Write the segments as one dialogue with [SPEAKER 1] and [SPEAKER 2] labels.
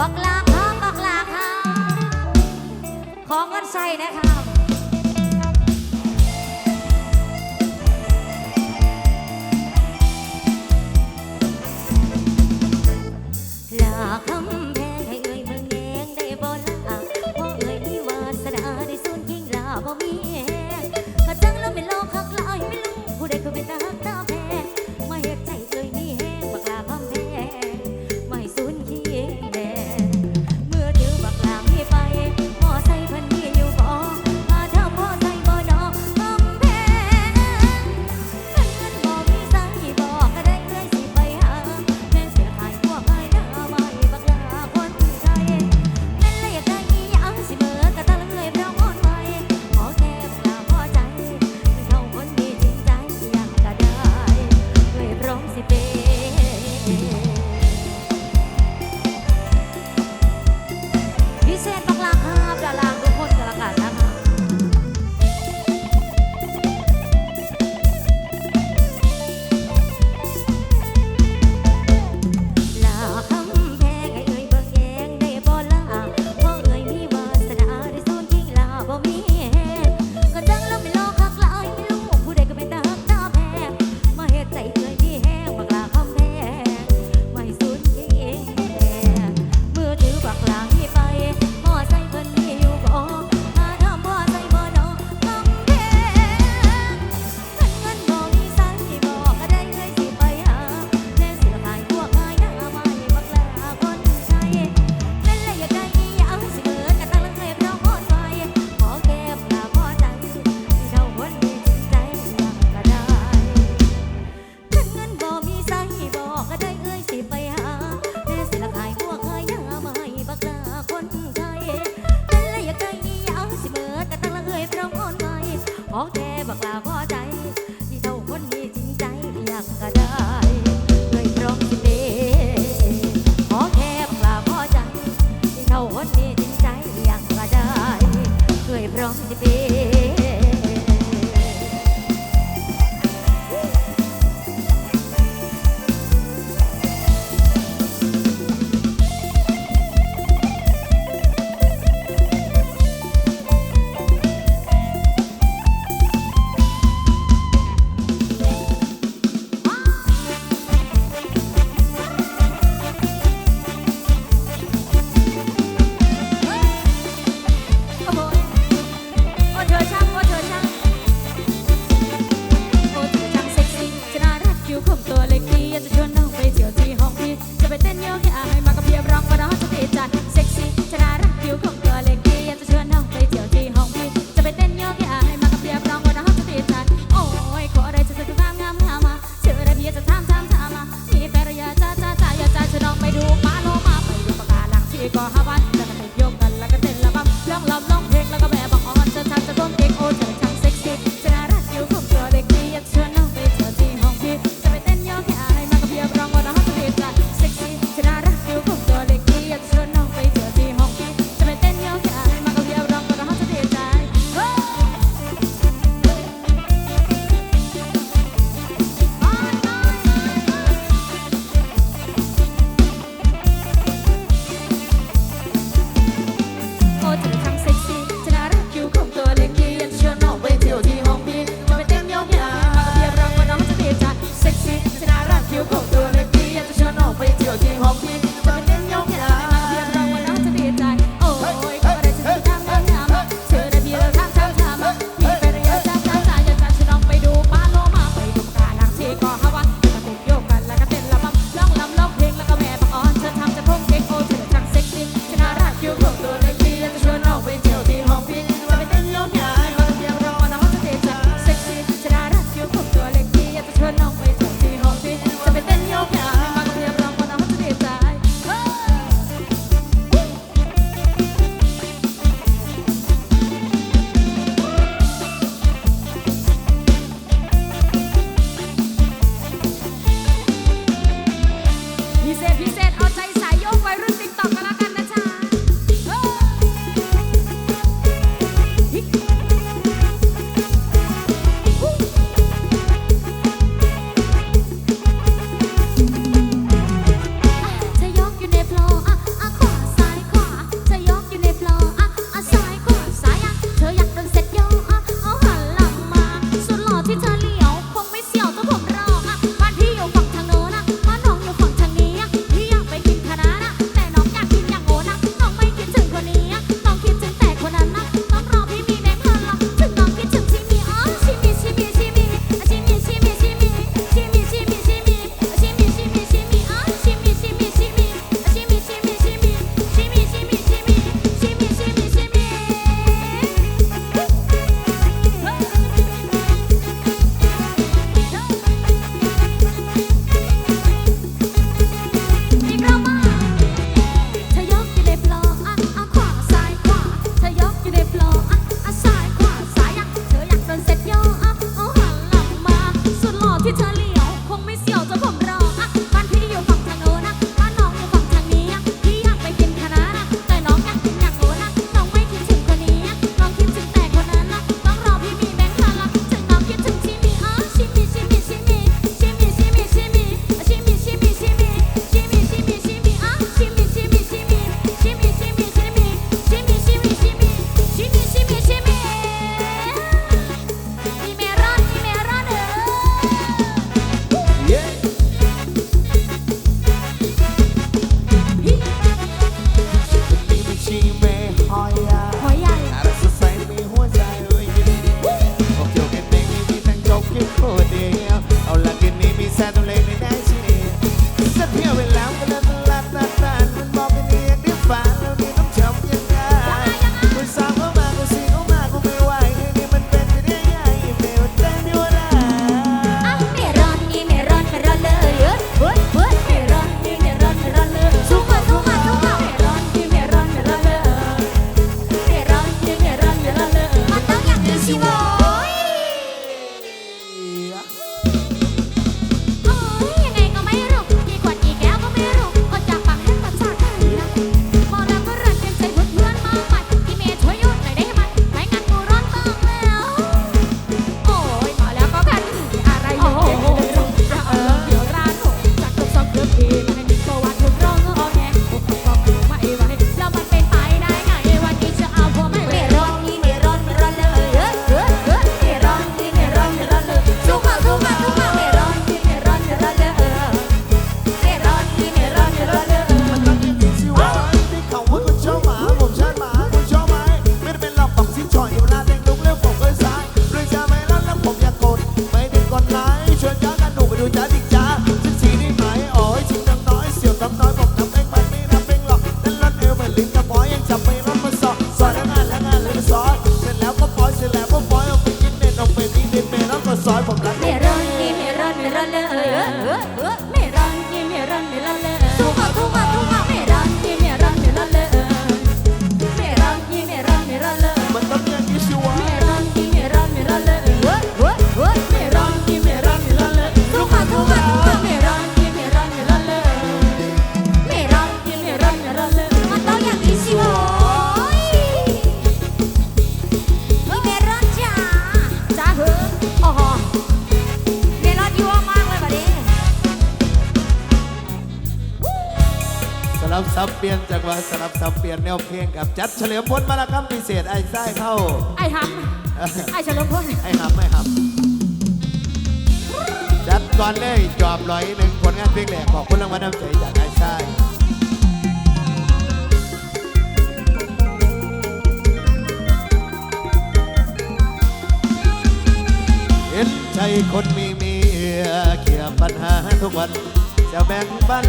[SPEAKER 1] บักลาครับบักลาครัขอเงินใส่นะคะ sai pra. ลับสับเป
[SPEAKER 2] ลี่ยนจังหวะสลับสับเปลี่ยนแนวเพลงกับจัดเฉลิมพลมาละคำพิเศษไอ้ไส้เข้า
[SPEAKER 3] ไอ้หับไอ้เฉลิมพล
[SPEAKER 2] ไอ้หับไอ้หับจัดก่อนเลยจอบลอยหนึ่งผลงานเพลงแหลกขอบคุณรางวัลน้ำใจจากไอ้ไส้เห็นใจคนมีเมียเกี่ยวปัญหาทุกวันจะแบ่งปัน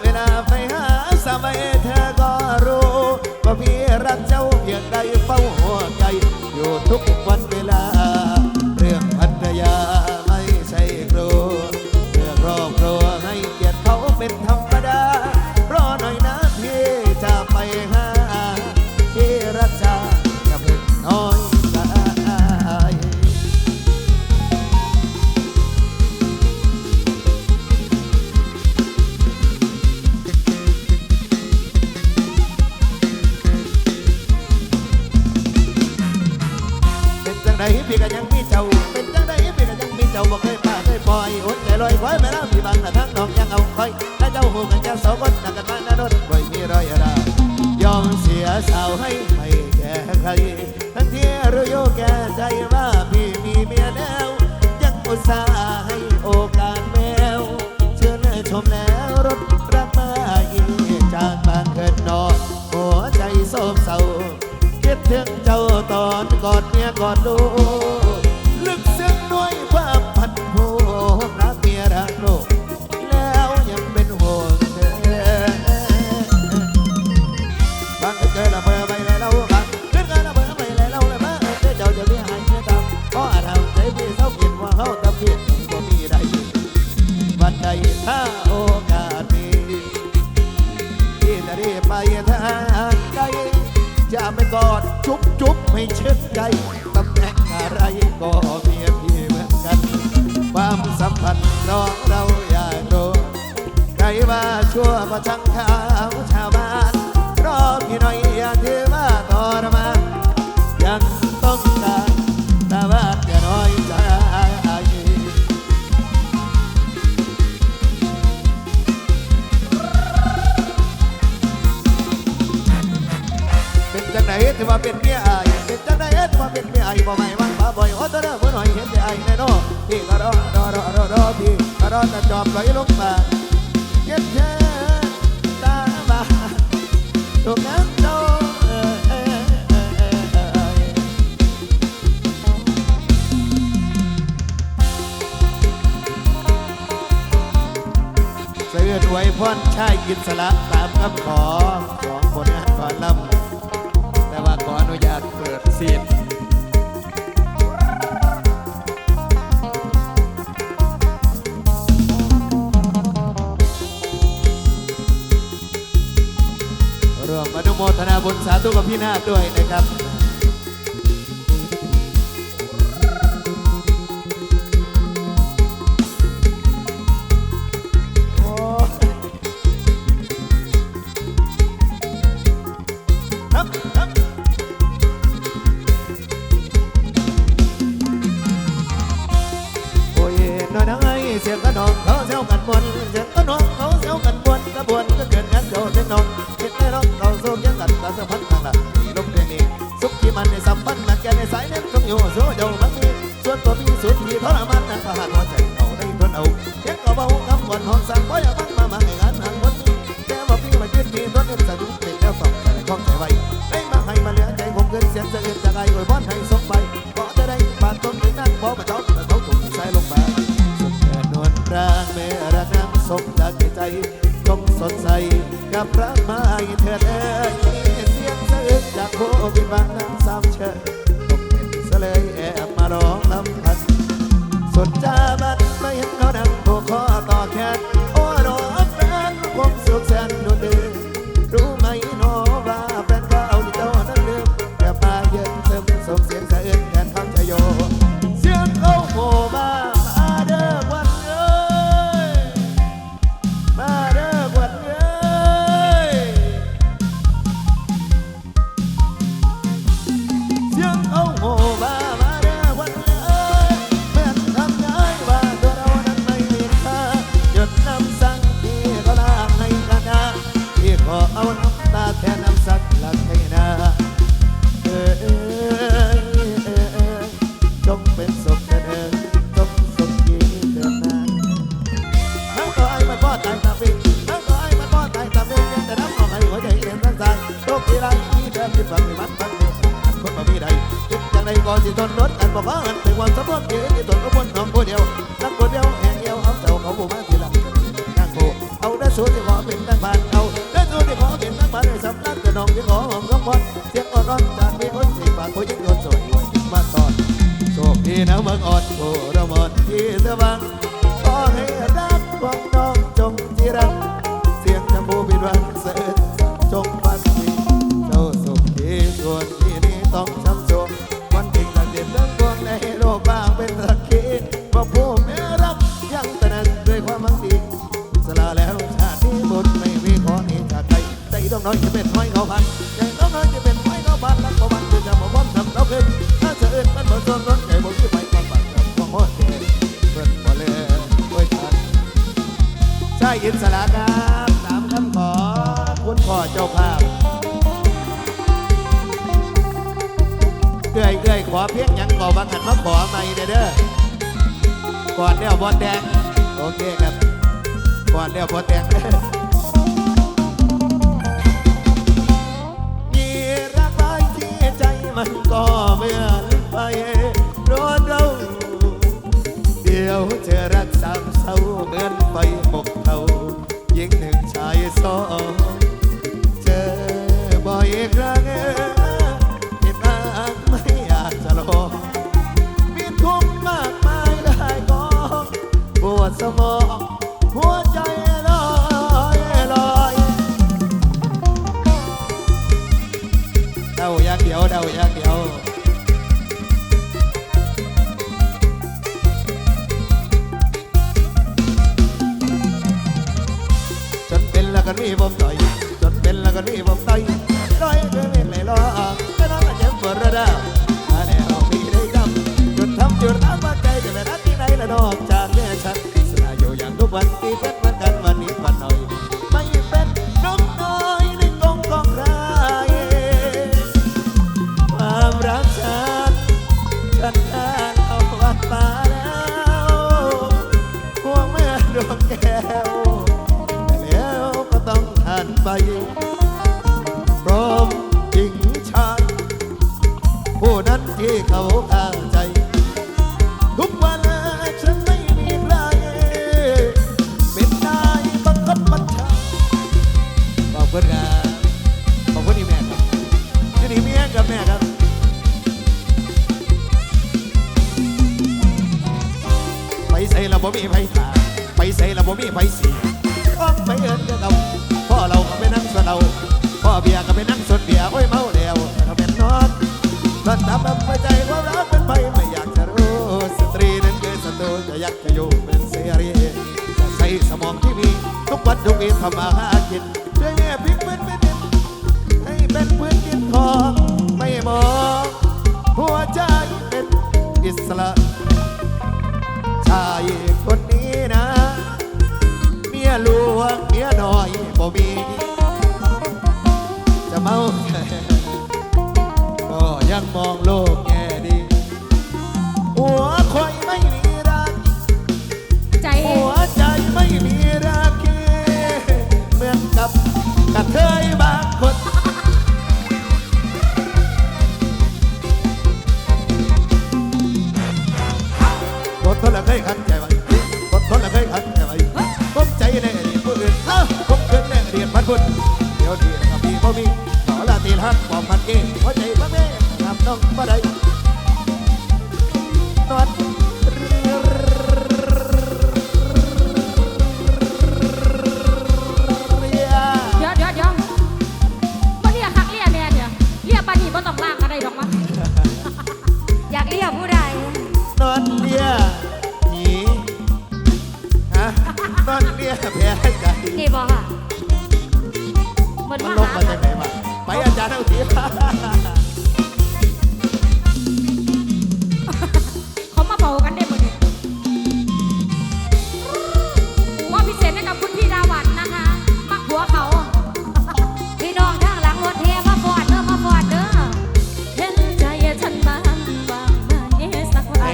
[SPEAKER 2] เวลาไปหา สมัยเธอก็รู้ว่าพี่รัก ใจว่าพี่มีเมียแล้ว ยังอุตส่าห์ให้โอกาสแมว เชิญชมแล้วรถรักมาอีจากบางเกินนอนหัวใจโศกเศร้าคิดถึงเจ้าตอนกอดเมียกอดลูก ทางใจจะไม่กอดจุ๊บจุ๊บไม่เชื่ใจตำแหน่งอะไรก็เมียพี่เหมือนกัน ความสัมพันธ์น้องเราอยากรธใครว่าชั่วประชังขาวชาวบ้านรอพี่หน่อยอย่าเถื่ อรอรอรอรอพี่รอจะจอบไหลลงมาเก็บเชิตาบาตรงนั้นโตเสื้อดวยพ่นชายกินสละตามคำขอของ บุญสาธุกับพี่หน้าด้วยนะครับ นักบ่ใหญ่กินบ่าระครับตามคำขอคุณพ่อเจ้าภาพเกื่อยเขอเพียงยังขอบังหันมาขอใหม่เด้อก่อนแล้วบอลแดงโอเคครับก่อนแล้วบอลแดง ก็ไม่หันไปรอเราเดี๋ยวจะรักสามเศร้าเหมือนไฟหมกเทายิ่งหนึ่งชายสอง คนพี่ผมต่อยร้อยเดือนเลยล้อไม่น้องจะเจ็บปวดระดับอันนี้เราพี่ได้จำจุดทำจุดทำมาไกลจะไปนัดที่ไหนละน้องจากแม่ฉันสลายอยู่อย่างทุกวันที่ ละบ่มีไผขาไปใส่ละบ่มีไผสีอ้อมไปเอิ้นเดาเก่าพ่อเราก็ไปนั่งสวนเราพ่อเบียร์ก็ไปนั่งสวนเบียร์โอ้ยเมาแล้วเราเป็นนอนนอนดับหัวใจว่ารักเป็นไปไม่อยากจะรู้สตรีนั้นเกิดสตรูจะอยากจะอยู่เป็นเสียรีจะใส่สมองที่มีทุกวันทุกวีทำมาหากินด้วยแม่พริกเป็นเป็นให้เป็นพื้นกินทองไม่มองหัวใจเป็นอิสระ วงเมียหน่อยบ่มีจะเมา
[SPEAKER 4] ก็ยั
[SPEAKER 2] งมอง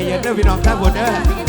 [SPEAKER 2] เย็
[SPEAKER 3] นเด้อพี่น้องทั้งหมดเด้อ